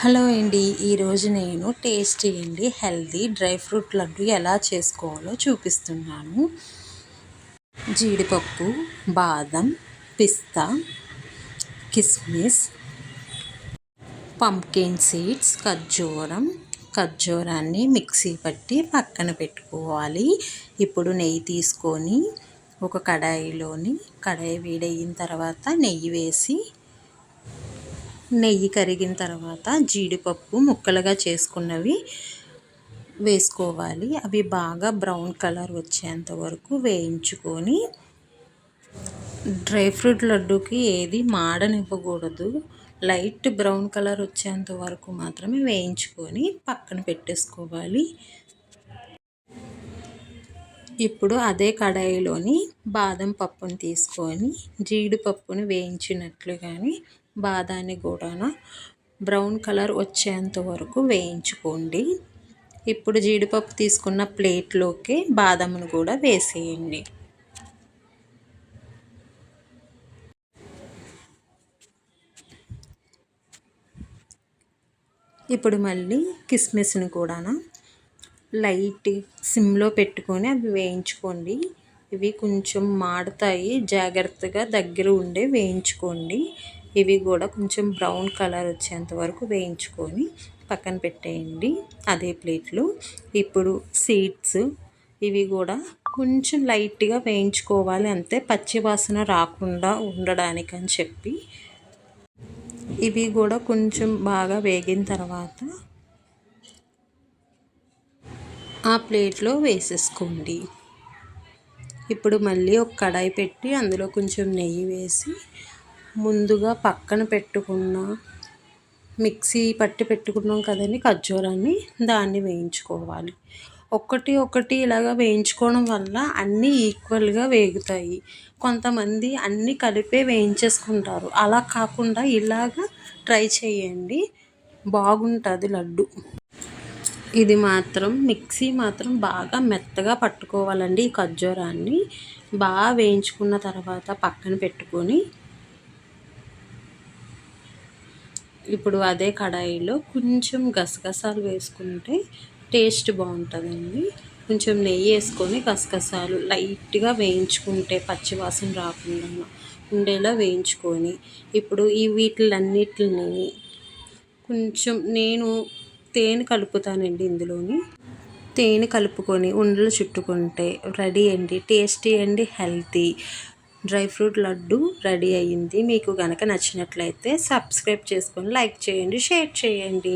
Hello అండి. ఈరోజు నేను టేస్టీ అండి హెల్దీ డ్రై ఫ్రూట్ లడ్డు ఎలా చేసుకోవాలో చూపిస్తున్నాను. జీడిపప్పు బాదం పిస్తా కిస్మిస్ పంకిన్ సీడ్స్ ఖర్జూరం. ఖర్జూరాన్ని మిక్సీ పట్టి పక్కన పెట్టుకోవాలి. ఇప్పుడు నెయ్యి తీసుకొని ఒక కడాయిలోని కడాయి వేడయిన తర్వాత నెయ్యి వేసి నెయ్యి కరిగిన తర్వాత జీడిపప్పు ముక్కలుగా చేసుకున్నవి వేసుకోవాలి. అవి బాగా బ్రౌన్ కలర్ వచ్చేంత వరకు వేయించుకొని డ్రై ఫ్రూట్ లడ్డూకి ఏది మాడనివ్వకూడదు. లైట్ బ్రౌన్ కలర్ వచ్చేంత వరకు మాత్రమే వేయించుకొని పక్కన పెట్టేసుకోవాలి. ఇప్పుడు అదే కడాయిలోని బాదం పప్పును తీసుకొని జీడిపప్పును వేయించినట్లు కానీ బాదాన్ని కూడాను బ్రౌన్ కలర్ వచ్చేంత వరకు వేయించుకోండి. ఇప్పుడు జీడిపప్పు తీసుకున్న ప్లేట్లోకి బాదంను కూడా వేసేయండి. ఇప్పుడు మళ్ళీ కిస్మిస్ని కూడా లైట్ సిమ్లో పెట్టుకొని అవి వేయించుకోండి. ఇవి కొంచెం మాడతాయి జాగ్రత్తగా దగ్గర ఉండే వేయించుకోండి. ఇవి కూడా కొంచెం బ్రౌన్ కలర్ వచ్చేంత వరకు వేయించుకొని పక్కన పెట్టేయండి అదే ప్లేట్లో. ఇప్పుడు సీడ్స్ ఇవి కూడా కొంచెం లైట్గా వేయించుకోవాలి అంతే పచ్చివాసన రాకుండా ఉండడానికి అని చెప్పి. ఇవి కూడా కొంచెం బాగా వేగిన తర్వాత ఆ ప్లేట్లో వేసేసుకోండి. ఇప్పుడు మళ్ళీ ఒక కడాయి పెట్టి అందులో కొంచెం నెయ్యి వేసి ముందుగా పక్కన పెట్టుకున్న మిక్సీ పట్టి పెట్టుకున్నాం కదండి ఖర్జూరాన్ని దాన్ని వేయించుకోవాలి. ఒకటి ఒకటి ఇలాగ వేయించుకోవడం వల్ల అన్నీ ఈక్వల్గా వేగుతాయి. కొంతమంది అన్నీ కలిపే వేయించేసుకుంటారు. అలా కాకుండా ఇలాగ ట్రై చేయండి. బాగుంటుంది లడ్డు. ఇది మాత్రం మిక్సీ మాత్రం బాగా మెత్తగా పట్టుకోవాలండి ఈ ఖర్జూరాన్ని. బాగా వేయించుకున్న తర్వాత పక్కన పెట్టుకొని ఇప్పుడు అదే కడాయిలో కొంచెం గసగసాలు వేసుకుంటే టేస్ట్ బాగుంటుందండి. కొంచెం నెయ్యి వేసుకొని గసగసాలు లైట్గా వేయించుకుంటే పచ్చివాసన రాకుండా ఉండేలా వేయించుకొని ఇప్పుడు ఈ వీటిలన్నిటిని కొంచెం నేను తేనె కలుపుతానండి ఇందులోని. తేనె కలుపుకొని ఉండలు చుట్టుకుంటే రెడీ అండి టేస్టీ అండి healthy. Dry fruit laddu ready అయ్యింది. మీకు కనుక నచ్చినట్లయితే సబ్స్క్రైబ్ చేసుకొని లైక్ చేయండి షేర్ చేయండి.